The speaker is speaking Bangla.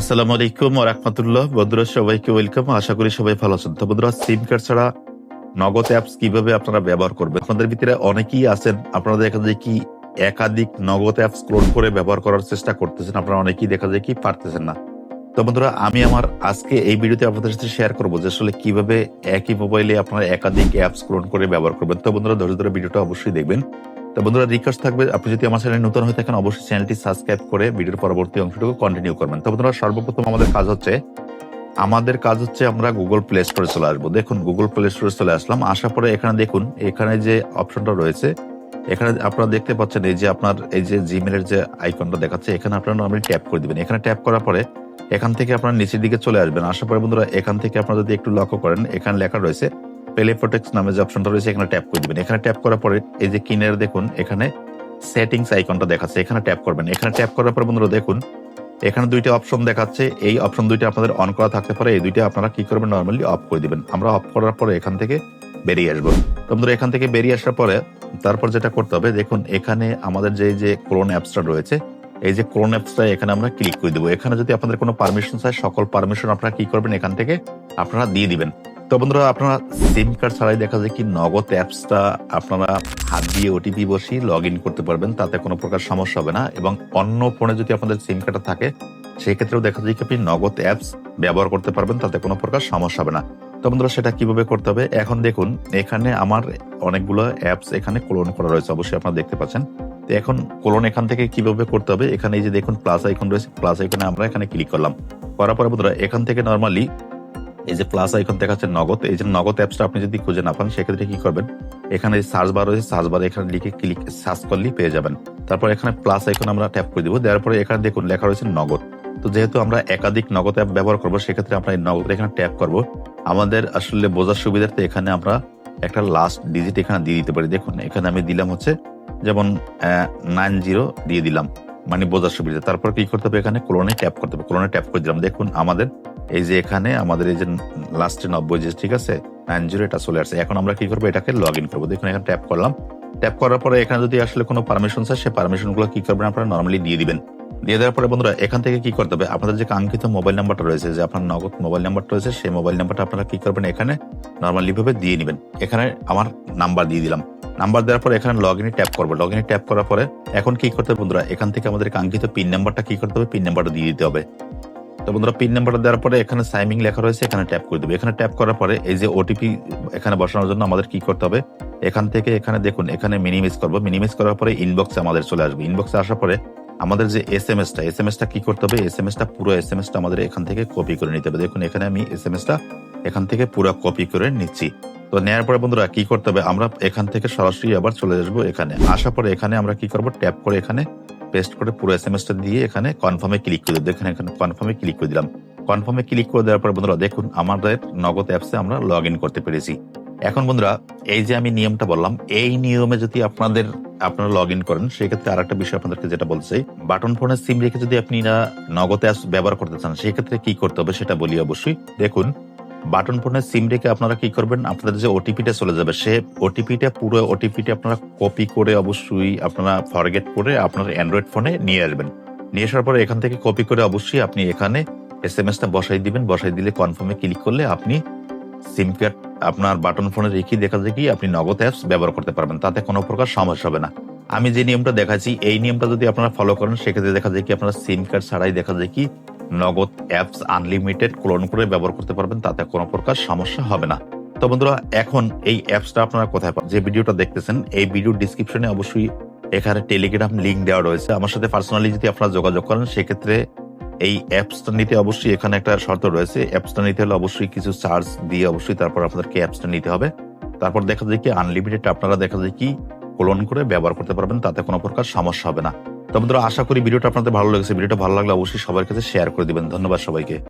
আসসালামু আলাইকুম রাহমাতুল্লাহ। বন্ধুরা, সবাইকে ওয়েলকাম। আশা করি সবাই ভালো আছেন। তো বন্ধুরা, সিম কার্ড ছাড়া নগদ অ্যাপস কীভাবে আপনারা ব্যবহার করবেন? আপনাদের ভিতরে অনেকেই আছেন। আপনারা দেখা যায় কি একাধিক নগদ অ্যাপস ক্লোন করে ব্যবহার করার চেষ্টা করতেছেন। আপনারা অনেকেই দেখা যায় কি পারতেছেন না। তো বন্ধুরা, আমি আমার আজকে এই ভিডিওতে আপনাদের সাথে শেয়ার করব যে আসলে কীভাবে একই মোবাইলে আপনারা একাধিক অ্যাপস ক্লোন করে ব্যবহার করবেন। তো বন্ধুরা, ধৈর্য ধরে ভিডিওটা অবশ্যই দেখবেন। তো বন্ধুরা রিকোয়েস্ট থাকবে, আপনি যদি আমার চ্যানেলে নতুন হয়ে থাকেন, অবশ্যই চ্যানেলটি সাবস্ক্রাইব করে ভিডিওর পরবর্তী অংশটুকু কন্টিনিউ করবেন। তো বন্ধুরা, সর্বপ্রথম আমাদের কাজ হচ্ছে, আমাদের কাজ হচ্ছে আমরা গুগল প্লে স্টোরে চলে আসব। দেখুন গুগল প্লে স্টোরে চলে আসলাম। আসার পরে এখানে দেখুন, এখানে যে অপশনটা রয়েছে, এখানে আপনারা দেখতে পাচ্ছেন এই যে আপনার, এই যে জিমেলের যে আইকনটা দেখাচ্ছে, এখানে আপনারা নর্মালি ট্যাপ করে দিবেন। এখানে ট্যাপ করার পরে এখান থেকে আপনারা নিচের দিকে চলে আসবেন। আসার পরে বন্ধুরা, এখান থেকে আপনারা যদি একটু লক্ষ্য করেন, এখানে লেখা রয়েছে পেলে প্রোটেক্স নামে যে অপশনটা রয়েছে, এখানে ট্যাপ করে দিবেন। এখানে ট্যাপ করার পরে এই যে কিনের দেখুন, এখানে সেটিংস আইকনটা দেখাচ্ছে, এখানে ট্যাপ করবেন। এখানে ট্যাপ করার পর বন্ধুরা দেখুন, এখানে দুইটা অপশন দেখাচ্ছে। এই অপশন দুইটা আপনাদের অন করা থাকতে পারে, এই দুইটা আপনারা কি করবেন নর্মালি অফ করে দিবেন। আমরা অফ করার পরে এখান থেকে বেরিয়ে আসব। তো বন্ধুরা, এখান থেকে বেরিয়ে আসার পরে তারপর যেটা করতে হবে, দেখুন, এখানে আমাদের যে যে ক্রোন অ্যাপসটা রয়েছে, এই যে ক্রোন অ্যাপসটা এখানে আমরা ক্লিক করে দেবো। এখানে যদি আপনাদের কোনো পারমিশন চাই সকল পারমিশন আপনারা কি করবেন, এখান থেকে আপনারা দিয়ে দিবেন। তো বন্ধুরা, আপনারা সিম কার্ড ছাড়াই দেখা যায় কি নগদ অ্যাপসটা আপনারা হাত দিয়ে ওটিপি বসিয়ে লগ ইন করতে পারবেন, তাতে কোনো প্রকার সমস্যা হবে না। এবং অন্য ফোনে যদি আপনাদের সিম কার্ডটা থাকে সেই ক্ষেত্রেও দেখা যায় কি আপনি নগদ অ্যাপস ব্যবহার করতে পারবেন, তাতে কোনো প্রকার সমস্যা হবে না। তো বন্ধুরা, সেটা কীভাবে করতে হবে? এখন দেখুন, এখানে আমার অনেকগুলো অ্যাপস এখানে ক্লোন করা রয়েছে, অবশ্যই আপনারা দেখতে পাচ্ছেন। তো এখন ক্লোন এখান থেকে কীভাবে করতে হবে? এখানে এই যে দেখুন প্লাস আইকন রয়েছে প্লাস আইকনে আমরা এখানে ক্লিক করলাম। করার পরে বন্ধুরা, এখান থেকে নর্মালি এই যে প্লাস আইকন দেখাচ্ছে নগদ, এই যে নগদ অ্যাপসটা আপনি যদি খুঁজে না পান, সেক্ষেত্রে কি করবেন? এখানে সার্চ বার রয়েছে সার্চ বার এখানে লিখে ক্লিক সার্চ করলেই পেয়ে যাবেন। তারপর এখানে প্লাস আইকন আমরা ট্যাপ করে দিব। দেওয়ার পরে এখানে দেখুন, লেখা রয়েছে নগদ। তো যেহেতু আমরা একাধিক নগদ অ্যাপ ব্যবহার করব, সেক্ষেত্রে আমরা এই নগদ এখানে ট্যাপ করব। আমাদের আসলে বোঝার সুবিধার্থে এখানে আমরা একটা লাস্ট ডিজিট এখানে দিয়ে দিতে পারি। দেখুন, এখানে আমি দিলাম হচ্ছে, যেমন নাইন জিরো দিয়ে দিলাম। মানে বোঝার সুবিধা। তারপর কি করতে হবে? এখানে ক্লোনে ট্যাপ করতে হবে। ক্লোনে ট্যাপ করে দিলাম। দেখুন, আমাদের এই যে এখানে আমাদের এই যে লাস্টে নব্বই যে ঠিক আছে নাইন জিরো এটা চলে আসছে। এখন আমরা কি করব? এটাকে লগ ইন করব। দেখুন, এখানে ট্যাপ করলাম। ট্যাপ করার পরে এখানে যদি আসলে কোনো পারমিশন চায় সেই পারমিশনগুলো কি করবেন আপনারা নর্মালি দিয়ে দিবেন। দিয়ে দেওয়ার পরে বন্ধুরা, এখান থেকে কি করতে হবে? আপনাদের যে কাঙ্ক্ষিত মোবাইল নাম্বারটা রয়েছে, যে আপনার নগদ মোবাইল নাম্বারটা রয়েছে, সেই মোবাইল নাম্বারটা আপনারা কি করবেন? এখানে নর্মালি ভাবে দিয়ে নেবেন। এখানে আমার নাম্বার দিয়ে দিলাম। নাম্বার দেওয়ার পরে এখানে লগ ইনে ট্যাপ করব। লগ ইনে ট্যাপ করার পরে এখন কি করতে হবে বন্ধুরা? এখান থেকে আমাদের কাঙ্ক্ষিত পিন নাম্বারটা কি করতে হবে? পিন নাম্বারটা দিয়ে দিতে হবে। তো বন্ধুরা পিন নাম্বারটা দেওয়ার পরে এখানে সাইমিং লেখা রয়েছে, এখানে ট্যাপ করে দেবে। এখানে ট্যাপ করার পরে এই যে ওটিপি এখানে বসানোর জন্য আমাদের কি করতে হবে? এখান থেকে এখানে দেখুন, এখানে মিনিমাইজ করব। মিনিমাইজ করার পরে ইনবক্সে আমাদের চলে আসবে। ইনবক্সে আসার পরে আমাদের যে এস এম এসটা এস এম এসটা কি করতে হবে? এস এম এসটা পুরো এস এম এসটা আমাদের এখান থেকে কপি করে নিতে হবে। দেখুন, এখানে আমি এস এম এসটা এখান থেকে পুরো কপি করে নিচ্ছি। তো নেওয়ার পরে বন্ধুরা কি করতে হবে? আমরা এখান থেকে সরাসরি আবার চলে আসব এখানে। আসার পরে এখানে আমরা কি করব? ট্যাপ করে এখানে পেস্ট করে পুরো এস এম এসটা দিয়ে এখানে কনফার্মে ক্লিক করে দেবো দেখুন, এখানে কনফার্মে ক্লিক করে দিলাম। কনফার্মে ক্লিক করে দেওয়ার পরে বন্ধুরা, দেখুন আমাদের নগদ অ্যাপসে আমরা লগ ইন করতে পেরেছি। এখন বন্ধুরা, এই যে আমি নিয়মটা বললাম, এই নিয়মে যদি আপনাদের, আপনারা লগ ইন করেন, সেক্ষেত্রে আর একটা বিষয় আপনাদেরকে যেটা বলছি বাটন ফোনের সিম রেখে যদি আপনি না নগদ অ্যাপস ব্যবহার করতে চান, সেক্ষেত্রে কি করতে হবে সেটা বলি অবশ্যই। দেখুন বাটন ফোনের সিম রেখে আপনারা কি করবেন? আপনাদের যে ওটিপিটা চলে যাবে, সে ওটিপিটা পুরো ওটিপিটা আপনারা কপি করে অবশ্যই আপনারা ফরগেট করে আপনার অ্যান্ড্রয়েড ফোনে নিয়ে আসবেন। নিয়ে আসার পরে এখান থেকে কপি করে অবশ্যই আপনি এখানে এস এম এসটা বসাই দিবেন। বসাই দিলে কনফার্মে ক্লিক করলে আপনি সিম কার্ড আপনার বাটন ফোনে রেখে দেখা যায় কি আপনি নগদ অ্যাপস ব্যবহার করতে পারবেন। তাতে কোনো প্রকার সমস্যা হবে না। আমি যে নিয়মটা দেখাচ্ছি, এই নিয়মটা যদি আপনারা ফলো করেন, সেক্ষেত্রে দেখা যায় কি আপনারা সিম কার্ড ছাড়াই দেখা যায় কি নগদ অ্যাপস আনলিমিটেড ক্লোন করে ব্যবহার করতে পারবেন, তাতে কোনো প্রকার সমস্যা হবে না। তো বন্ধুরা, এখন এই অ্যাপসটা আপনারা কোথায় পাবেন? যে ভিডিওটা দেখতেছেন, এই ভিডিও ডিসক্রিপশনে অবশ্যই এখানে টেলিগ্রাম লিঙ্ক দেওয়া রয়েছে। আমার সাথে পার্সোনালি যদি আপনারা যোগাযোগ করেন, সেক্ষেত্রে এই অ্যাপসটা নিতে অবশ্যই এখানে একটা শর্ত রয়েছে। অ্যাপসটা নিতে হলে অবশ্যই কিছু চার্জ দিয়ে অবশ্যই তারপর আপনাদেরকে অ্যাপসটা নিতে হবে। তারপর দেখা যায় কি আনলিমিটেড আপনারা দেখা যায় কি ক্লোন করে ব্যবহার করতে পারবেন, তাতে কোনো প্রকার সমস্যা হবে না। তো বন্ধুরা, আশা করি ভিডিওটা আপনাদের ভালো লেগেছে। ভিডিওটা ভালো লাগলে অবশ্যই সবার কাছে শেয়ার করে দিবেন। ধন্যবাদ সবাইকে।